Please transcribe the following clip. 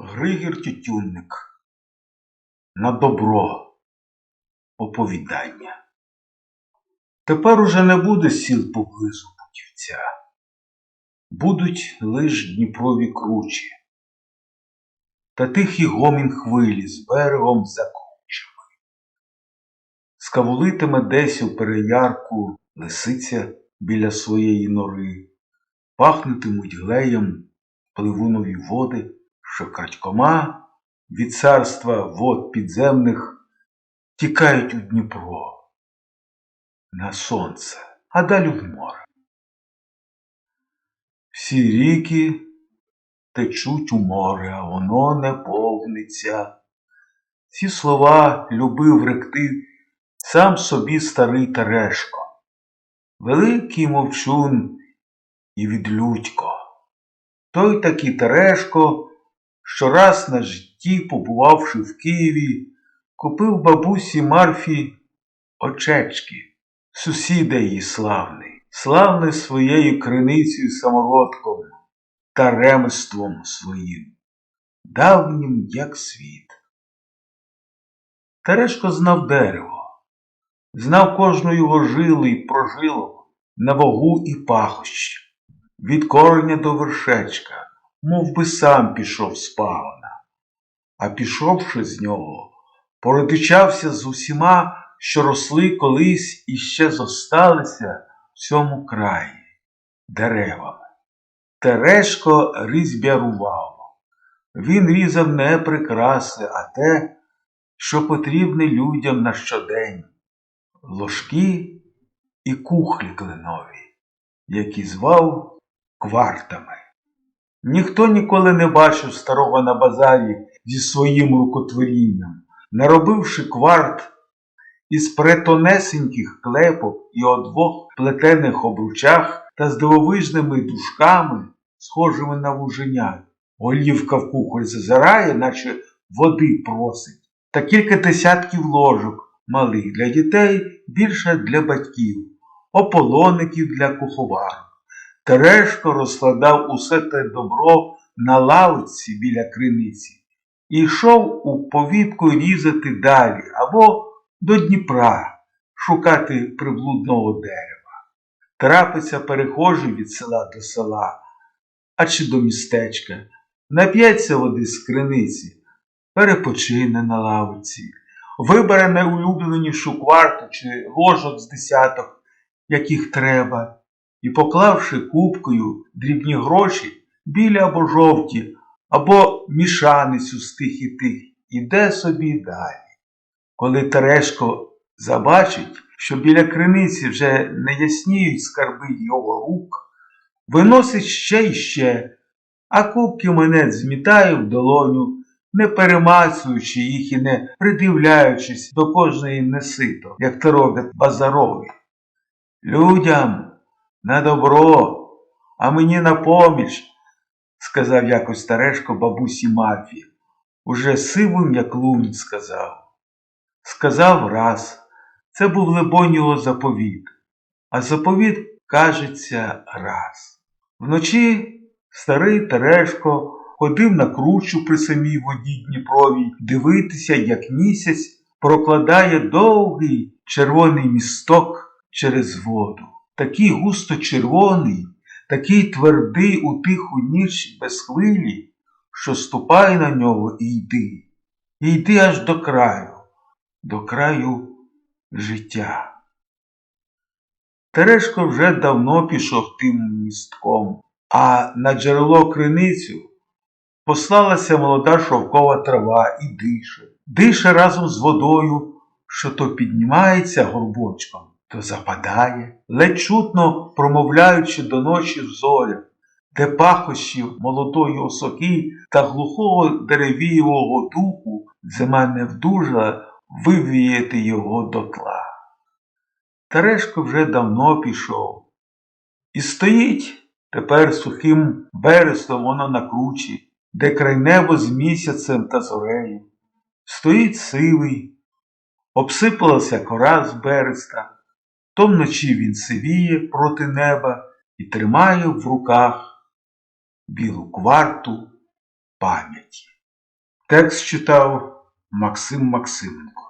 Григір Тютюнник На добро оповідання. Тепер уже не буде сіл поблизу путівця. Будуть лиш Дніпрові кручі. Та тихий гомін хвилі з берегом за кручами. Скавулитиме десь у переярку лисиця біля своєї нори, пахнутимуть глеєм пливунові води, що крадькома від царства вод підземних тікають у Дніпро на сонце, а далі в море. Всі ріки течуть у море, а воно не повниться. Ці слова любив ректи сам собі старий Терешко, великий мовчун і відлюдько. Той такий Терешко, що раз на житті, побувавши в Києві, купив бабусі Марфі очечки, сусіда її славний, славний своєю криницею самородком та ремеством своїм, давнім, як світ. Терешко знав дерево, знав кожну його жилу і прожилок на вагу і пахощі від кореня до вершечка, мов би сам пішов з пагона. А пішовши з нього, породичався з усіма, що росли колись і ще зосталися в цьому краї деревами. Терешко різьбярував. Він різав не прикраси, а те, що потрібне людям на щодень ложки і кухлі кленові, які звав квартами. Ніхто ніколи не бачив старого на базарі зі своїм рукотворінням, наробивши кварт із претонесеньких клепок і о двох плетених обручах та з дивовижними дужками, схожими на вуженят. Голівка в кухоль зазирає, наче води просить, та кілька десятків ложок малих для дітей, більше для батьків, ополоників для куховарок. Терешко розкладав усе те добро на лавці біля криниці. І йшов у повітку різати далі або до Дніпра шукати приблудного дерева. Трапиться перехожий від села до села, а чи до містечка, нап'ється води з криниці, перепочине на лавці, вибере найулюбленішу кварту чи ложок з десяток, яких треба і, поклавши купкою дрібні гроші, білі або жовті, або мішаницю з тих і тих, іде собі далі. Коли Терешко забачить, що біля криниці вже не ясніють скарби його рук, виносить ще й ще, а кубки монет змітає в долоню, не перемацуючи їх і не придивляючись до кожної несито, як то роблять базарові. Людям на добро, а мені на поміч, сказав якось старешко бабусі Марфі. Уже сивим, як лунь, сказав. Сказав раз. Це був либонь його заповіт, а заповіт кажеться раз. Вночі старий Терешко ходив на кручу при самій воді Дніпровій дивитися, як місяць прокладає довгий червоний місток через воду такий густо червоний, такий твердий у тиху ніч без хвилі, що ступай на нього і йди, і йди аж до краю, до краю життя. Терешко вже давно пішов тим містком, а на джерело криницю послалася молода шовкова трава і дише, дише разом з водою, що то піднімається горбочком то западає, ледь чутно промовляючи до ночі в зорях, де пахощів молодої осоки та глухого деревієвого духу зима не вдужа вивіяти його дотла. Терешко вже давно пішов. І стоїть тепер сухим берестом воно на кручі, де край небо з місяцем та зорею. Стоїть сивий, обсипалася кора з береста. То вночі він сивіє проти неба і тримає в руках білу кварту пам'яті. Текст читав Максим Максименко.